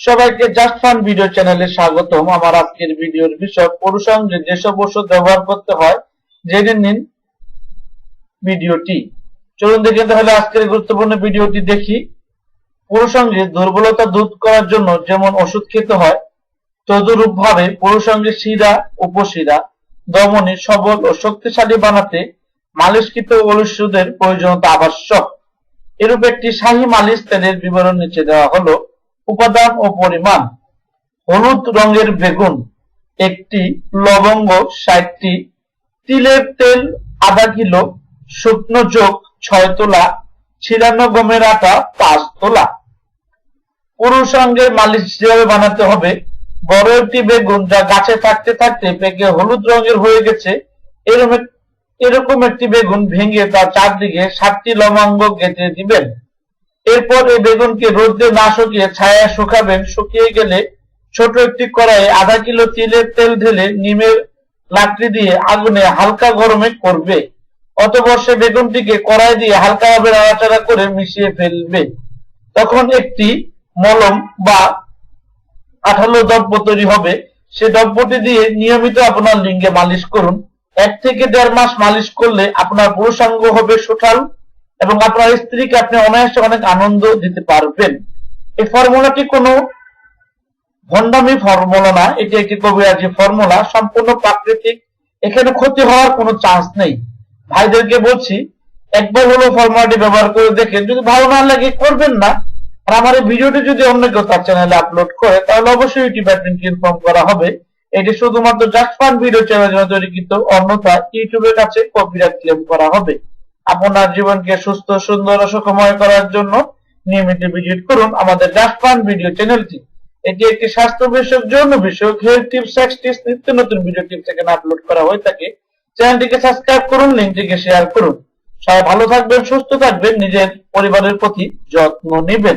সবাইকে just fun video চ্যানেলে স্বাগতম। আমার আজকের ভিডিওর বিষয় পুরুষাঙ্গে যেসব ওষুধ ব্যবহার করতে হয়, জেনে নিন ভিডিওটি। চলুন দেখে তাহলে আজকের গুরুত্বপূর্ণ ভিডিওটি দেখি। পুরুষাঙ্গে দুর্বলতা দূর করার জন্য যেমন ওষুধ খেতে হয় তদুরূপ ভাবে পুরুষাঙ্গে শিরা, উপশিরা, দমনে সবল ও শক্তিশালী বানাতে মালিশকৃত ওষুধের প্রয়োজনীয়তা আবশ্যক। এরূপ একটি শাহী মালিশ তেলের বিবরণ নিচে দেওয়া হলো। উপাদান ও পরিমাণ। হলুদ রঙের বেগুন, একটি লবঙ্গ ষাটটি, তিলের তেল আধা কিলো, শুকনো যোগ ছয় তোলা, ছিলানো গমের আটা পাঁচ তোলা। পুরুষাঙ্গের মালিশ যেভাবে বানাতে হবে, বড় একটি বেগুন যা গাছে থাকতে থাকতে পেকে হলুদ রঙের হয়ে গেছে এরকম এরকম একটি বেগুন ভেঙে তার চারদিকে সাতটি লবঙ্গ গেঁথে দিবেন। এরপর এই বেগুনকে রোদে না শুকিয়ে ছায়া শুকাবেন। শুকিয়ে গেলে ছোট একটি কড়াইয়ে আধা কিলো তিলের তেল ঢেলে নিমের লাকড়ি দিয়ে আগুনে হালকা গরমে করবে। অতঃপর সে বেগুনটিকে কড়াই দিয়ে হালকাভাবে নাড়াচাড়া করে মিশিয়ে ফেলবে। তখন একটি মলম বা আঠালো দ্রব্য তৈরি হবে। সে দ্রব্যটি দিয়ে নিয়মিত আপনার লিঙ্গে মালিশ করুন। এক থেকে দেড় মাস মালিশ করলে আপনার পুরুষাঙ্গ হবে সুঠাল এবং আপনার স্ত্রীকে আপনি অনায়াসে অনেক আনন্দ দিতে পারবেন। এই ফর্মুলাটি কোনো ভণ্ডামি ফর্মুলা না, এটি একটি কবিরাজি ফর্মুলা, সম্পূর্ণ প্রাকৃতিক। এখানে ক্ষতি হওয়ার কোনো চান্স নেই। ভাইদেরকে বলছি, একবার হলো ফর্মুলাটি ব্যবহার করে দেখেন। যদি ভালো না লাগে, করবেন না। আর আমার এই ভিডিওটি যদি অন্য কেউ তার চ্যানেলে আপলোড করে, তাহলে অবশ্যই ইউটিউব অ্যাডমিনকে ইনফর্ম করা হবে। এটি শুধুমাত্র জাস্ট ফান ভিডিও চ্যানেলের জন্য তৈরিকৃত, অন্যথা ইউটিউবের কাছে কপিরাইট ক্লেম করা হবে। আপনার জীবনকে সুস্থ, সুন্দর ও সুখময় করার জন্য নিয়মিত ভিজিট করুন আমাদের জাস্ট ভিডিও চ্যানেলটি এটি একটি স্বাস্থ্য বিষয়ক জন্য বিষয়ক হেলথ টিপস সেক্স টিপস নিত্য নতুন ভিডিও টিপস থেকে আপলোড করা হয়ে থাকে। চ্যানেলটিকে সাবস্ক্রাইব করুন লিঙ্কটিকে শেয়ার করুন। সবাই ভালো থাকবেন, সুস্থ থাকবেন, নিজের পরিবারের প্রতি যত্ন নেবেন।